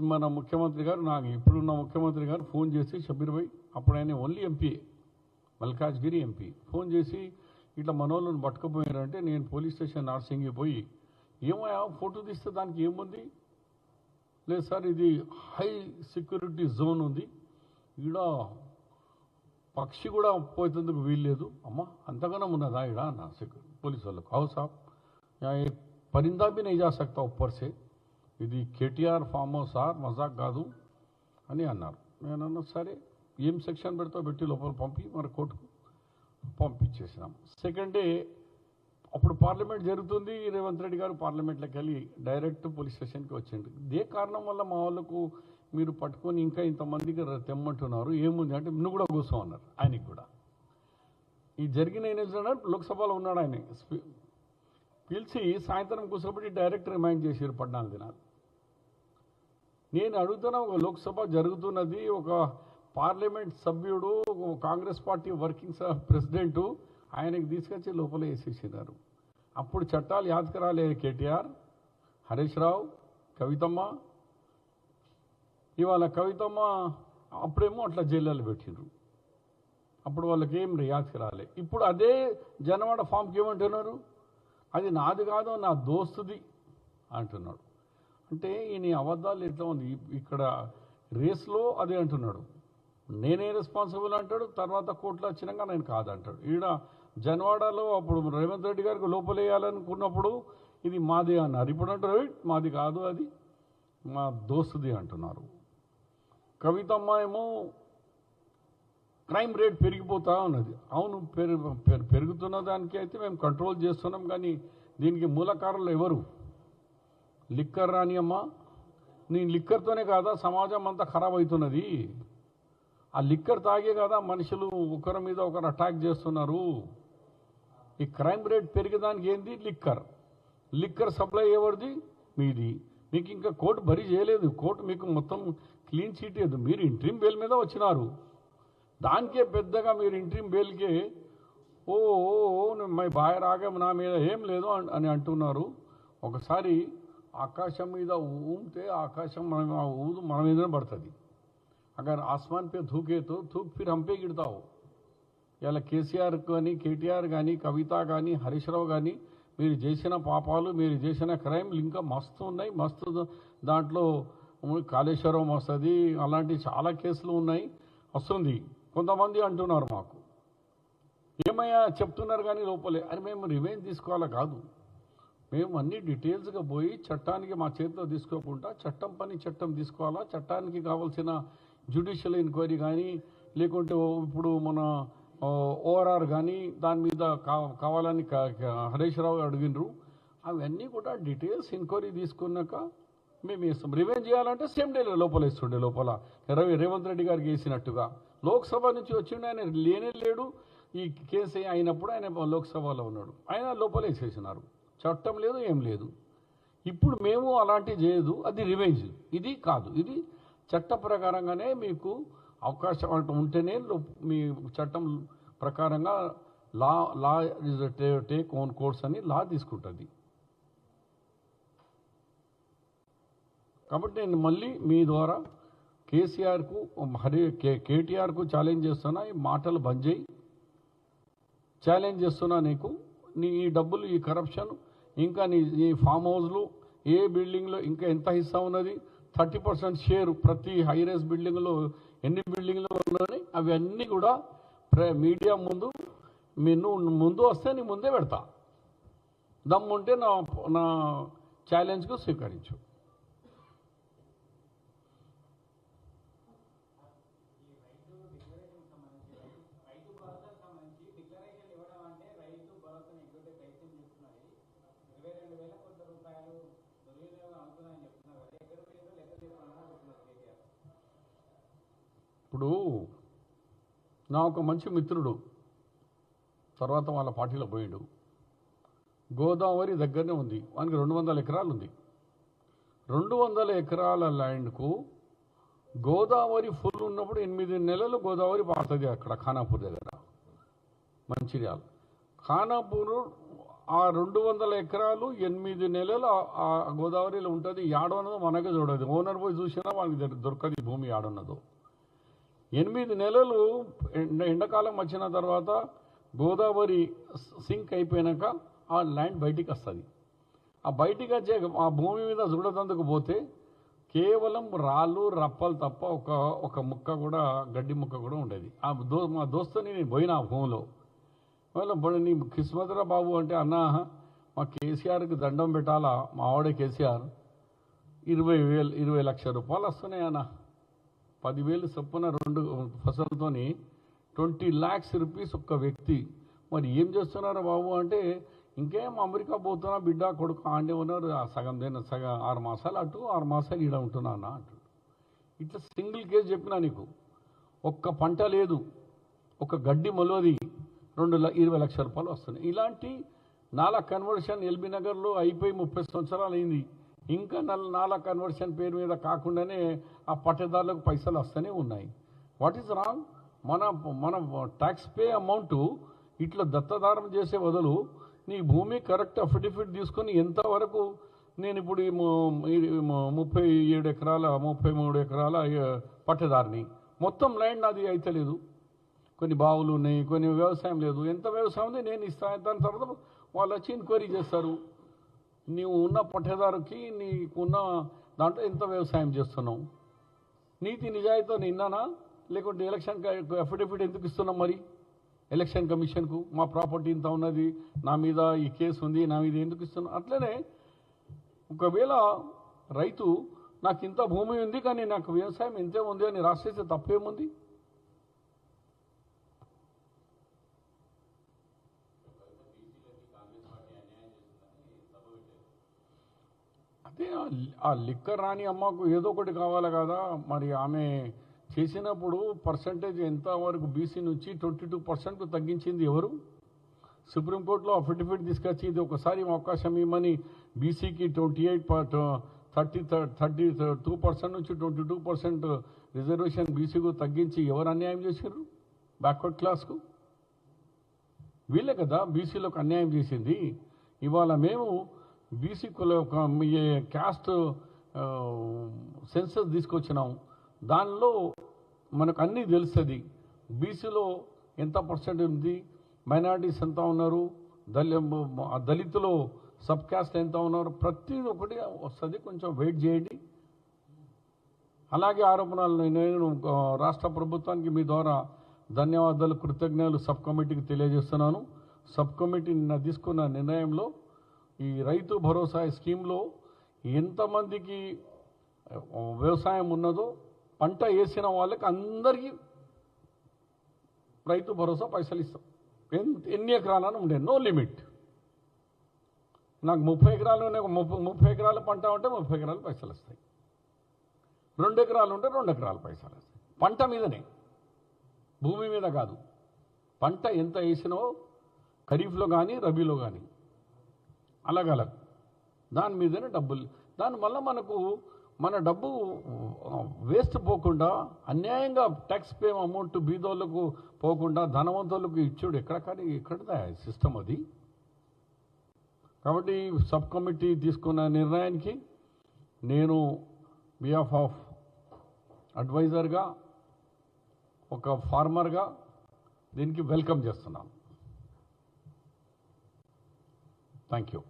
మన ముఖ్యమంత్రి గారు నాకు ఇప్పుడున్న ముఖ్యమంత్రి గారు ఫోన్ చేసి షబీర్ భాయ్ అప్పుడు ఆయన only MP Malkajgiri MP. Phone చేసి ఇట్లా మనోళ్ళను పట్టుకుపోయారంటే నేను పోలీస్ స్టేషన్ నర్సింగ్ పోయి ఏమయ్యా ఫోటో తీస్తే దానికి ఏముంది? లేదు సార్ ఇది హై సెక్యూరిటీ జోన్ ఉంది. ఈడ పక్షి కూడా పోయేందుకు వీల్లేదు. అమ్మ అంతగానే ఉన్నదా ఈడ? నా సెక్యూ పోలీసు వాళ్ళకు. అవు సార్ పరిందా బి నై సక్తా ఇది కేటీఆర్ ఫామ్ హౌస్ సార్ మజాక్ కాదు అని అన్నారు. నేను అన్నా సరే ఏం సెక్షన్ పెడితే పెట్టి లోపల పంపి మరి కోర్టుకు పంపించేసినాం. సెకండ్ డే అప్పుడు పార్లమెంట్ జరుగుతుంది రేవంత్ రెడ్డి గారు పార్లమెంట్లోకి వెళ్ళి డైరెక్ట్ పోలీస్ స్టేషన్కి వచ్చిండు ఇదే కారణం వల్ల మా వాళ్ళకు మీరు పట్టుకొని ఇంకా ఇంతమందికి ర- తెమ్మంటున్నారు. ఏముంది అంటే నువ్వు కూడా కూర్చో అన్నారు ఆయనకి కూడా. ఈ జరిగిన ఏం లోక్సభలో ఉన్నాడు ఆయన. పిలిచి సాయంత్రం కూర్చోబెట్టి డైరెక్ట్ రిమైండ్ చేసారు పద్నాలుగు దినాలు. నేను అడుగుతున్నా ఒక లోక్సభ జరుగుతున్నది ఒక పార్లమెంట్ సభ్యుడు ఒక కాంగ్రెస్ పార్టీ వర్కింగ్ ప్రెసిడెంటు ఆయనకి తీసుకొచ్చి లోపల వేసేసినారు. అప్పుడు చట్టాలు యాదకరాలే కేటీఆర్ హరీష్ రావు కవితమ్మ. ఇవాళ కవితమ్మ అప్పుడేమో అట్లా జైల్లో పెట్టిండ్రు. అప్పుడు వాళ్ళకి ఏం రియాక్ట్ రాలే. ఇప్పుడు అదే జనవాడ ఫామ్కి ఏమంటున్నారు? అది నాది కాదు నా దోస్తుది అంటున్నాడు. అంటే ఈయన అబద్ధాలు ఎట్లా ఉంది? ఇక్కడ రేస్లో అదే అంటున్నాడు. నేనే రెస్పాన్సిబుల్ అంటాడు తర్వాత కోర్టులో వచ్చినాక నేను కాదంటాడు. ఈడ జనవాడలో అప్పుడు రేవంత్ రెడ్డి గారికి లోపలేయాలనుకున్నప్పుడు ఇది మాది అన్నారు. ఇప్పుడు అంటారు మాది కాదు అది. మా దోస్తుది అంటున్నారు. కవితమ్మ ఏమో క్రైమ్ రేట్ పెరిగిపోతా ఉన్నది. అవును పెరుగుతున్న దానికి అయితే మేము కంట్రోల్ చేస్తున్నాం కానీ దీనికి మూలకారులు ఎవరు? లిక్కర్ రానియమ్మా నీ లిక్కర్తోనే కాదా సమాజం అంతా ఖరాబ్ అవుతున్నది ఆ లిక్కర్ తాగే కదా మనుషులు ఒకరి మీద ఒకరు అటాక్ చేస్తున్నారు ఈ క్రైమ్ రేట్ పెరిగేదానికి ఏంది లిక్కర్ లిక్కర్ సప్లై ఎవరిది మీది మీకు ఇంకా కోర్టు బరీ చేయలేదు కోర్టు మీకు మొత్తం క్లీన్ చీట్ లేదు మీరు ఇంట్రీమ్ బెయిల్ మీద వచ్చినారు దానికే పెద్దగా మీరు ఇంట్రీమ్ బెయిల్కే ఓ ఓ నువ్వు మై బాయ్ రాగం నా మీద ఏం లేదు అని అంటున్నారు ఒకసారి ఆకాశం మీద ఊమితే ఆకాశం మన ఆ ఊదు మన మీదనే పడుతుంది. అగర్ ఆస్మాన్ పే ధూకే తో ధూక్ ఫిర్ హంపే గిడతావు. ఇలా కేసీఆర్ కానీ కేటీఆర్ కానీ కవిత కానీ హరీష్ రావు కానీ మీరు చేసిన పాపాలు మీరు చేసిన క్రైమ్లు ఇంకా మస్తు ఉన్నాయి. మస్తు దాంట్లో కాళేశ్వరం వస్తుంది. అలాంటి చాలా కేసులు ఉన్నాయి. వస్తుంది. కొంతమంది అంటున్నారు మాకు. ఏమయ్యా చెప్తున్నారు కానీ లోపలే. అని మేము రివెంజ్ తీసుకోవాలా కాదు. మేము అన్ని డీటెయిల్స్గా పోయి చట్టానికి మా చేతిలో తీసుకోకుండా చట్టం పని చట్టం తీసుకోవాలా? చట్టానికి కావాల్సిన జ్యుడిషియల్ ఎంక్వైరీ కానీ లేకుంటే ఇప్పుడు మన ఓఆర్ఆర్ కానీ దాని మీద కావాలని హరీష్ రావు అడిగినరు అవన్నీ కూడా డీటెయిల్స్ ఎంక్వైరీ తీసుకున్నాక మేము వేస్తాం. రివెంజ్ చేయాలంటే సేమ్ డే లోపల వేస్తుండే లోపల. రవి రేవంత్ రెడ్డి గారికి వేసినట్టుగా లోక్సభ నుంచి వచ్చిండు ఆయన లేనే లేడు. ఈ కేసు అయినప్పుడు ఆయన లోక్సభలో ఉన్నాడు. ఆయన లోపల వేసేసినారు చట్టం లేదు ఏం లేదు. ఇప్పుడు మేము అలాంటివి చేయదు అది రివెంజ్. ఇది కాదు. ఇది చట్ట ప్రకారంగానే మీకు అవకాశం అంటే ఉంటేనే మీ చట్టం ప్రకారంగా law law is take own course అని లా తీసుకుంటుంది. కాబట్టి నేను మళ్ళీ మీ ద్వారా కేసీఆర్కు హరి కే కేటీఆర్కు ఛాలెంజ్ చేస్తున్నా. ఈ మాటలు బంద్ చేయి ఛాలెంజ్ చేస్తున్నా నీకు. నీ ఈ డబ్బులు ఈ కరప్షన్ ఇంకా నీ ఈ ఫామ్ హౌస్లు ఏ బిల్డింగ్లో ఇంకా ఎంత హిస్సా ఉన్నది? థర్టీ పర్సెంట్ షేర్ ప్రతి హై బిల్డింగ్లో ఎన్ని బిల్డింగ్లు ఉన్నాయి అవన్నీ కూడా మీడియా ముందు నేను ముందు వస్తే నీ ముందే పెడతా. దమ్ముంటే నా నా ఛాలెంజ్కు స్వీకరించు రైతు భరోసాకు సంబంధించి డిక్లరేషన్ ఇవ్వడం అంటే రైతు భరోసాను ఎగ్గొట్టే ప్రయత్నం చేస్తున్నది ఇరవై రెండు వేల కోట్ల రూపాయలు దుర్వినియోగం అవుతున్నాయని చెప్తున్నారు కదా ఎక్కడ పోయిందో లెక్క తీసుకోవాలని చెప్తున్నారు కేటీఆర్ ఇప్పుడు నా ఒక మంచి మిత్రుడు తర్వాత వాళ్ళ పార్టీలో పోయాడు. గోదావరి దగ్గరనే ఉంది. వానికి రెండు వందల ఎకరాలు ఉంది. రెండు వందల ఎకరాల ల్యాండ్కు గోదావరి ఫుల్ ఉన్నప్పుడు ఎనిమిది నెలలు గోదావరి పారుతుంది అక్కడ ఖానాపూర్ దగ్గర. మంచిర్యాల. ఖానాపూర్ ఆ రెండు వందల ఎకరాలు ఎనిమిది నెలలు ఆ- గోదావరిలో ఉంటుంది. యాడున్నదో మనకే చూడదు. ఓనర్ పోయి చూసినా వాళ్ళకి దొరకదు భూమి యాడున్నదో. ఎనిమిది నెలలు ఎండాకాలం వచ్చిన తర్వాత గోదావరి సింక్ అయిపోయినాక ఆ ల్యాండ్ బయటికి వస్తుంది. ఆ బయటికి వచ్చే ఆ భూమి మీద చూడదందుకు పోతే కేవలం రాళ్ళు రప్పలు తప్ప ఒక ఒక ముక్క కూడా గడ్డి ముక్క కూడా ఉండేది. ఆ దో మా దోస్తుని నేను పోయిన ఆ భూమిలో. మళ్ళీ నీ కిస్మతరా బాబు అంటే అన్నా మా కేసీఆర్కి దండం పెట్టాలా? మా ఆవిడ కేసీఆర్. ఇరవై వేలు ఇరవై లక్షల రూపాయలు వస్తున్నాయి అన్న. పదివేలు చొప్పున రెండు ఫసలతోని ట్వంటీ ల్యాక్స్ రూపీస్ ఒక్క వ్యక్తి. మరి ఏం చేస్తున్నారు బాబు అంటే ఇంకేం అమెరికా పోతున్నా బిడ్డ కొడుకు ఆండే ఉన్నారు ఆ సగం దేని సగం ఆరు మాసాలు అటు ఆరు మాసాలు ఈడ ఉంటున్నా అన్న అంటాడు. ఇట్లా సింగిల్ కేసు చెప్పినా నీకు ఒక్క పంట లేదు ఒక గడ్డి మొలవది రెండు ఇరవై లక్షల రూపాయలు వస్తున్నాయి. ఇలాంటి నాలా కన్వర్షన్ ఎల్బీ నగర్లో అయిపోయి ముప్పై సంవత్సరాలు అయింది ఇంకా నల్ నాలా కన్వర్షన్ పేరు మీద కాకుండానే ఆ పట్టేదారులకు పైసలు వస్తూనే ఉన్నాయి. వాట్ ఈస్ రాంగ్ మన మన ట్యాక్స్ పే అమౌంట్ ఇట్లా దత్తదారం చేసే బదులు నీ భూమి కరెక్ట్ అఫిడవిట్ తీసుకొని ఎంతవరకు నేను ఇప్పుడు ఈ ముప్పై ఏడు ఎకరాల ముప్పై మూడు ఎకరాల పట్టేదారిని? మొత్తం ల్యాండ్ అది అయితే లేదు. కొన్ని బావులు ఉన్నాయి కొన్ని వ్యవసాయం లేదు. ఎంత వ్యవసాయం ఉంది? నేను ఇస్తాను దాని తర్వాత వాళ్ళు వచ్చి ఎంక్వైరీ చేస్తారు. నీవు ఉన్న పట్టేదారుకి నీకున్న దాంట్లో ఎంత వ్యవసాయం చేస్తున్నావు? నీతి నిజాయితీతో నిన్నానా లేకుంటే ఎలక్షన్ అఫిడవిట్ ఎందుకు ఇస్తున్నాం మరి? ఎలక్షన్ కమిషన్కు మా ప్రాపర్టీ ఇంత ఉన్నది నా మీద ఈ కేసు ఉంది నా మీద ఎందుకు ఇస్తున్నాం అట్లనే ఒకవేళ రైతు నాకు ఇంత భూమి ఉంది కానీ నాకు వ్యవసాయం ఇంతే ఉంది అని రాసేస్తే తప్పేముంది? అంటే ఆ లిక్కర్ రాని అమ్మకు ఏదో ఒకటి కావాలి కదా. మరి ఆమె చేసినప్పుడు పర్సంటేజ్ ఎంతవరకు బీసీ నుంచి ట్వంటీ టూ పర్సెంట్కు తగ్గించింది ఎవరు? సుప్రీంకోర్టులో అఫిడవిట్ తీసుకొచ్చి ఇది ఒకసారి అవకాశం ఇవ్వమని బీసీకి twenty eight thirty thirty two percent నుంచి ట్వంటీ టూ పర్సెంట్ రిజర్వేషన్ బీసీకు తగ్గించి ఎవరు అన్యాయం చేశారు బ్యాక్వర్డ్ క్లాస్కు? వీళ్ళే కదా బీసీలకు అన్యాయం చేసింది. ఇవాళ మేము బీసీ కుల ఒక మీ క్యాస్ట్ సెన్సస్ తీసుకొచ్చినాం. దానిలో మనకు అన్నీ తెలుస్తుంది. బీసీలో ఎంత పర్సెంట్ ఉంది? మైనారిటీస్ ఎంత ఉన్నారు? దళి దళితులు సబ్ క్యాస్ట్ ఎంత ఉన్నారు? ప్రతి ఒక్కటి వస్తుంది. కొంచెం వెయిట్ చేయండి. అలాగే ఆరోపణలు నేను రాష్ట్ర ప్రభుత్వానికి మీ ద్వారా ధన్యవాదాలు కృతజ్ఞతలు సబ్ కమిటీకి తెలియజేస్తున్నాను. సబ్ కమిటీ నిన్న తీసుకున్న నిర్ణయంలో ఈ రైతు భరోసా స్కీమ్లో ఎంతమందికి వ్యవసాయం ఉన్నదో పంట వేసిన వాళ్ళకి అందరికీ రైతు భరోసా పైసలు ఇస్తాం. ఎంత ఎన్ని ఎకరాలను ఉండే నో లిమిట్. నాకు ముప్పై ఎకరాలు ముప్పై ముప్పై ఎకరాల పంట ఉంటే ముప్పై ఎకరాలు పైసలు వస్తాయి. రెండు ఎకరాలు ఉంటే రెండు ఎకరాల పైసలు వస్తాయి. పంట మీదనే. భూమి మీద కాదు. పంట ఎంత వేసినో ఖరీఫ్లో కానీ రబీలో కానీ అలగలగ్ దాని మీదనే డబ్బులు. దానివల్ల మనకు మన డబ్బు వేస్ట్ పోకుండా అన్యాయంగా ట్యాక్స్ పే అమౌంట్ బీదోళ్ళకు పోకుండా ధనవంతులకు ఇచ్చుడు ఎక్కడ కానీ ఎక్కడదా సిస్టమ్ అది? కాబట్టి సబ్ కమిటీ తీసుకున్న నిర్ణయానికి నేను బిహాఫ్ ఆఫ్ అడ్వైజర్గా ఒక ఫార్మర్గా దీనికి వెల్కమ్ చేస్తున్నాను. Thank you